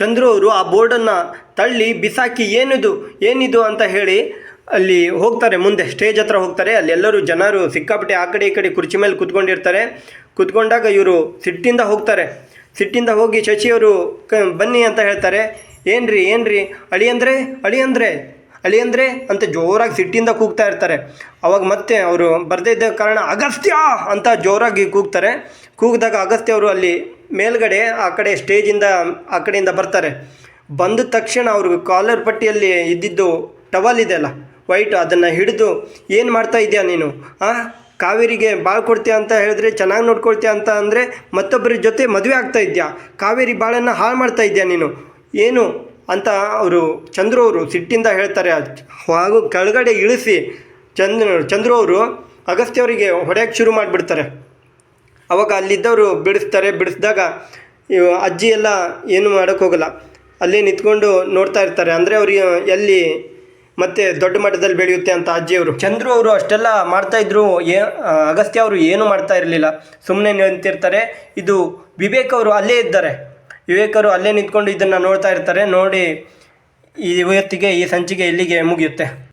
ಚಂದ್ರು ಅವರು ಆ ಬೋರ್ಡನ್ನು ತಳ್ಳಿ ಬಿಸಾಕಿ ಏನಿದು ಏನಿದು ಅಂತ ಹೇಳಿ ಅಲ್ಲಿ ಹೋಗ್ತಾರೆ. ಮುಂದೆ ಸ್ಟೇಜ್ ಹತ್ರ ಹೋಗ್ತಾರೆ. ಅಲ್ಲಿ ಎಲ್ಲರೂ ಜನರು ಸಿಕ್ಕಾಪಟ್ಟೆ ಆ ಕಡೆ ಈ ಕಡೆ ಕುರ್ಚಿ ಮೇಲೆ ಕುತ್ಕೊಂಡಿರ್ತಾರೆ. ಕುತ್ಕೊಂಡಾಗ ಇವರು ಸಿಟ್ಟಿಂದ ಹೋಗ್ತಾರೆ. ಸಿಟ್ಟಿಂದ ಹೋಗಿ ಶಶಿಯವರು ಕ, ಬನ್ನಿ ಅಂತ ಹೇಳ್ತಾರೆ. ಏನ್ರಿ ಅಳಿ ಅಂದರೆ ಅಳಿ ಅಂದರೆ ಅಳಿ ಅಂದರೆ ಅಂತ ಜೋರಾಗಿ ಸಿಟ್ಟಿಂದ ಕೂಗ್ತಾ ಇರ್ತಾರೆ. ಅವಾಗ ಮತ್ತೆ ಅವರು ಬರದೇ ಇದ್ದ ಕಾರಣ ಅಗಸ್ತ್ಯ ಅಂತ ಜೋರಾಗಿ ಕೂಗ್ತಾರೆ. ಕೂಗಿದಾಗ ಅಗಸ್ತ್ಯ ಅವರು ಅಲ್ಲಿ ಮೇಲ್ಗಡೆ ಆ ಕಡೆ ಸ್ಟೇಜಿಂದ, ಆ ಕಡೆಯಿಂದ ಬರ್ತಾರೆ. ಬಂದ ತಕ್ಷಣ ಅವರು ಕಾಲರ್ ಪಟ್ಟಿಯಲ್ಲಿ ಇದ್ದಿದ್ದು ಟವಲ್ ಇದೆಯಲ್ಲ ವೈಟ್, ಅದನ್ನು ಹಿಡಿದು, ಏನು ಮಾಡ್ತಾ ಇದೆಯಾ ನೀನು? ಆ, ಕಾವೇರಿಗೆ ಬಾಳ್ ಕೊಡ್ತೀಯ ಅಂತ ಹೇಳಿದ್ರೆ ಚೆನ್ನಾಗಿ ನೋಡ್ಕೊಳ್ತೀಯ ಅಂತ ಅಂದರೆ ಮತ್ತೊಬ್ಬರ ಜೊತೆ ಮದುವೆ ಆಗ್ತಾ ಇದೆಯಾ? ಕಾವೇರಿ ಬಾಳನ್ನು ಹಾಳು ಮಾಡ್ತಾ ಇದೆಯಾ ನೀನು? ಏನು? ಅಂತ ಅವರು ಚಂದ್ರು ಅವರು ಸಿಟ್ಟಿಂದ ಹೇಳ್ತಾರೆ. ಹಾಗೂ ಕೆಳಗಡೆ ಇಳಿಸಿ ಚಂದ್ರ ಚಂದ್ರು ಅವರು ಅಗಸ್ತ್ಯವರಿಗೆ ಹೊಡೆಯೋಕ್ಕೆ ಶುರು ಮಾಡಿಬಿಡ್ತಾರೆ. ಅವಾಗ ಅಲ್ಲಿದ್ದವರು ಬಿಡಿಸ್ತಾರೆ, ಬಿಡಿಸಿದಾಗ ಅಜ್ಜಿ ಎಲ್ಲ ಏನು ಮಾಡೋಕ್ಕೆ ಹೋಗಲ್ಲ. ಅಲ್ಲೇ ನಿಂತ್ಕೊಂಡು ನೋಡ್ತಾ ಇರ್ತಾರೆ. ಅಂದರೆ ಅವ್ರಿಗೆ ಎಲ್ಲಿ ಮತ್ತೆ ದೊಡ್ಡ ಮಟ್ಟದಲ್ಲಿ ಬೆಳೆಯುತ್ತೆ ಅಂತ ಅಜ್ಜಿಯವರು. ಚಂದ್ರು ಅವರು ಅಷ್ಟೆಲ್ಲ ಮಾಡ್ತಾ ಇದ್ರು. ಏ ಅಗಸ್ತ್ಯ ಅವರು ಏನು ಮಾಡ್ತಾ ಇರಲಿಲ್ಲ. ಸುಮ್ಮನೆ ನಿಂತಿರ್ತಾರೆ. ಇದು ವಿವೇಕ್ ಅವರು ಅಲ್ಲೇ ಇದ್ದಾರೆ. ವಿವೇಕ್ ಅವರು ಅಲ್ಲೇ ನಿಂತ್ಕೊಂಡು ಇದನ್ನು ನೋಡ್ತಾ ಇರ್ತಾರೆ. ನೋಡಿ ಈ ಇವತ್ತಿಗೆ ಈ ಸಂಚಿಕೆ ಇಲ್ಲಿಗೆ ಮುಗಿಯುತ್ತೆ.